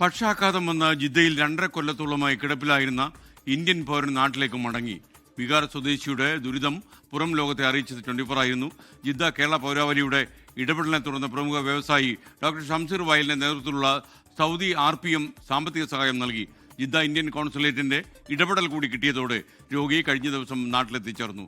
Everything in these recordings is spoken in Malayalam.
പക്ഷാഘാതം വന്ന ജിദ്ദയിൽ രണ്ടര കൊല്ലത്തോളമായി കിടപ്പിലായിരുന്ന ഇന്ത്യൻ പൗരൻ നാട്ടിലേക്ക് മടങ്ങി. ബീഹാർ സ്വദേശിയുടെ ദുരിതം പുറം ലോകത്തെ അറിയിച്ചത് ട്വന്റി ഫോർ ആയിരുന്നു. ജിദ്ദ കേരള പൗരാവലിയുടെ ഇടപെടലിനെ തുടർന്ന് പ്രമുഖ വ്യവസായി ഡോക്ടർ ഷംസീർ വായലിന്റെ നേതൃത്വത്തിലുള്ള സൗദി ആർ പി എം സാമ്പത്തിക സഹായം നൽകി. ജിദ്ദ ഇന്ത്യൻ കോൺസുലേറ്റിന്റെ ഇടപെടൽ കൂടി കിട്ടിയതോടെ രോഗി കഴിഞ്ഞ ദിവസം നാട്ടിലെത്തിച്ചേർന്നു.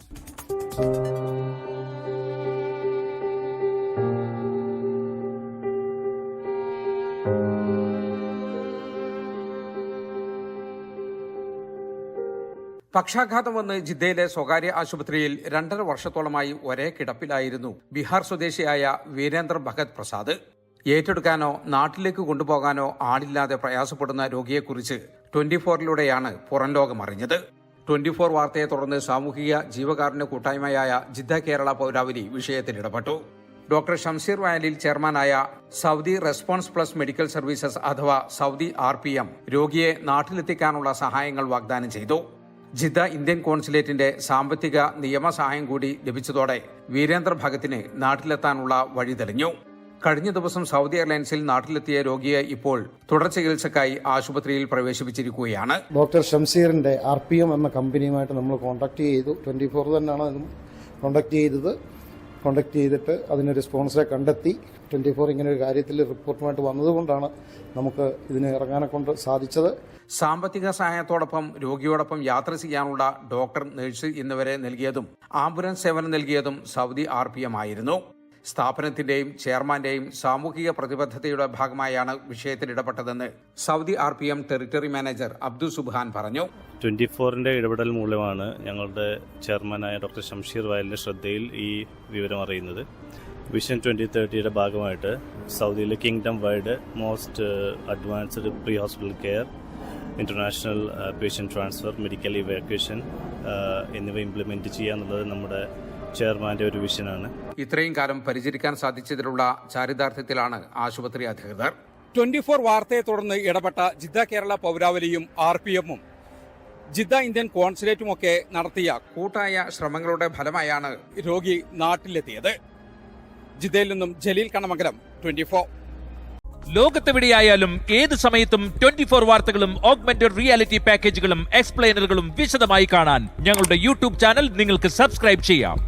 പക്ഷാഘാതം വന്ന് ജിദ്ദയിലെ സ്വകാര്യ ആശുപത്രിയിൽ രണ്ടര വർഷത്തോളമായി ഒരേ കിടപ്പിലായിരുന്നു ബീഹാർ സ്വദേശിയായ വീരേന്ദ്ര ഭഗത് പ്രസാദ്. ഏറ്റെടുക്കാനോ നാട്ടിലേക്ക് കൊണ്ടുപോകാനോ ആളില്ലാതെ പ്രയാസപ്പെടുന്ന രോഗിയെക്കുറിച്ച് ട്വന്റി ഫോറിലൂടെയാണ് പുറം ലോകം അറിഞ്ഞത്. ട്വന്റി ഫോർ വാർത്തയെ തുടർന്ന് സാമൂഹിക ജീവകാരുണ്യ കൂട്ടായ്മയായ ജിദ്ദ കേരള പൗരാവലി വിഷയത്തിൽ ഇടപെട്ടു. ഡോക്ടർ ഷംസീർ വയലിൽ ചെയർമാനായ Saudi response plus medical services അഥവാ സൗദി ആർ രോഗിയെ നാട്ടിലെത്തിക്കാനുള്ള സഹായങ്ങൾ വാഗ്ദാനം ചെയ്തു. ജിദ്ദ ഇന്ത്യൻ കോൺസുലേറ്റിന്റെ സാമ്പത്തിക നിയമ സഹായം കൂടി ലഭിച്ചതോടെ വീരേന്ദ്ര ഭഗത്തിന് നാട്ടിലെത്താനുള്ള വഴി തെളിഞ്ഞു. കഴിഞ്ഞ ദിവസം സൗദി എയർലൈൻസിൽ നാട്ടിലെത്തിയ രോഗിയെ ഇപ്പോൾ തുടർ ചികിത്സക്കായി ആശുപത്രിയിൽ പ്രവേശിപ്പിച്ചിരിക്കുകയാണ്. ഡോക്ടർ ഷംസീറിന്റെ ആർ പി എം എന്ന കമ്പനിയുമായിട്ട് നമ്മൾ കോൺടാക്ട് ചെയ്തു. ട്വന്റി ഫോർ തന്നെയാണ് കോൺടാക്ട് ചെയ്തത്. കോൺടാക്ട് ചെയ്തിട്ട് അതിനൊരു സ്പോൺസറെ കണ്ടെത്തി. ട്വന്റി ഫോർ ഇങ്ങനെ ഒരു കാര്യത്തിൽ റിപ്പോർട്ടുമായിട്ട് വന്നതുകൊണ്ടാണ് നമുക്ക് ഇതിന് ഇറങ്ങാനെ കൊണ്ട് സാധിച്ചത്. സാമ്പത്തിക സഹായത്തോടൊപ്പം രോഗിയോടൊപ്പം യാത്ര ചെയ്യാനുള്ള ഡോക്ടർ നഴ്സ് എന്നിവരെ നൽകിയതും ആംബുലൻസ് സേവനം നൽകിയതും സൗദി ആർ ആയിരുന്നു. സ്ഥാപനത്തിന്റെയും ചെയർമാന്റെയും സാമൂഹിക പ്രതിബദ്ധതയുടെ ഭാഗമായാണ് വിഷയത്തിൽ ഇടപെട്ടതെന്ന് Saudi R P M territory manager Abdul Subhan പറഞ്ഞു. ട്വന്റി ഫോറിന്റെ ഇടപെടൽ മൂലമാണ് ഞങ്ങളുടെ ചെയർമാനായ ഡോക്ടർ ഷംഷീർ വയലിന്റെ ശ്രദ്ധയിൽ ഈ വിവരം അറിയുന്നത്. വിഷൻ ട്വന്റി തേർട്ടിയുടെ ഭാഗമായിട്ട് സൗദിയിലെ kingdom wide most advanced pre hospital care international patient transfer medical evacuation എന്നിവ ഇംപ്ലിമെന്റ് ചെയ്യുക എന്നുള്ളത് നമ്മുടെ ചെയർമാന്റെ ഒരു വിഷനാണ്. ഇത്രയും കാലം പരിചരിക്കാൻ സാധിച്ചതിലുള്ള ചാരിതാർത്ഥ്യത്തിലാണ് ആശുപത്രി അധികൃതർ. ട്വന്റി ഫോർ വാർത്തയെ തുടർന്ന് ഇടപെട്ട ജിദ്ദ കേരള പൗരാവലിയും ആർ പി എമ്മും ജിദ്ദ ഇന്ത്യൻ കോൺസുലേറ്റും ഒക്കെ നടത്തിയ കൂട്ടായ ശ്രമങ്ങളുടെ ഫലമായാണ് രോഗി നാട്ടിലെത്തിയത്. ജിദ്ദയിൽ നിന്നും ജലീൽ കണമംഗലം ട്വന്റി ഫോർ ലോകത്തെവിടെയായാലും ഏത് സമയത്തും ട്വന്റി ഫോർ വാർത്തകളും ഓഗ്മെന്റഡ് റിയാലിറ്റി പാക്കേജുകളും എക്സ്പ്ലെയിനറുകളും വിശദമായി കാണാൻ ഞങ്ങളുടെ യൂട്യൂബ് ചാനൽ നിങ്ങൾക്ക് സബ്സ്ക്രൈബ് ചെയ്യാം.